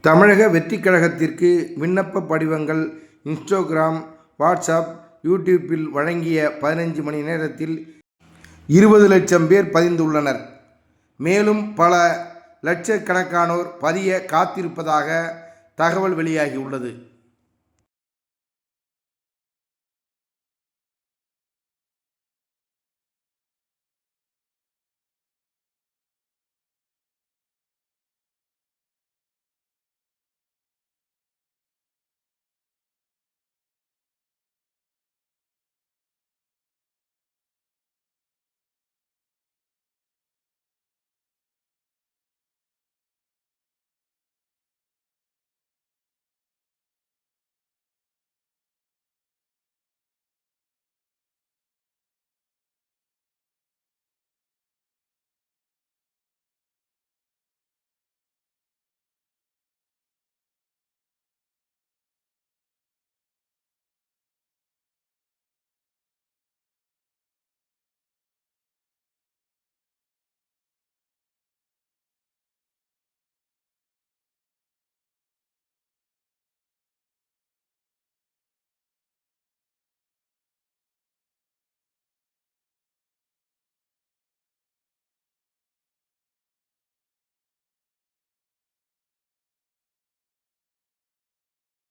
தமிழக வெற்றிக் கழகத்திற்கு விண்ணப்ப படிவங்கள் இன்ஸ்டோகிராம் வாட்ஸ்அப் யூடியூப்பில் வழங்கிய பதினஞ்சு மணி நேரத்தில் இருபது லட்சம் பேர் பதிந்துள்ளனர். மேலும் பல லட்சக்கணக்கானோர் பதிய காத்திருப்பதாக தகவல் வெளியாகியுள்ளது.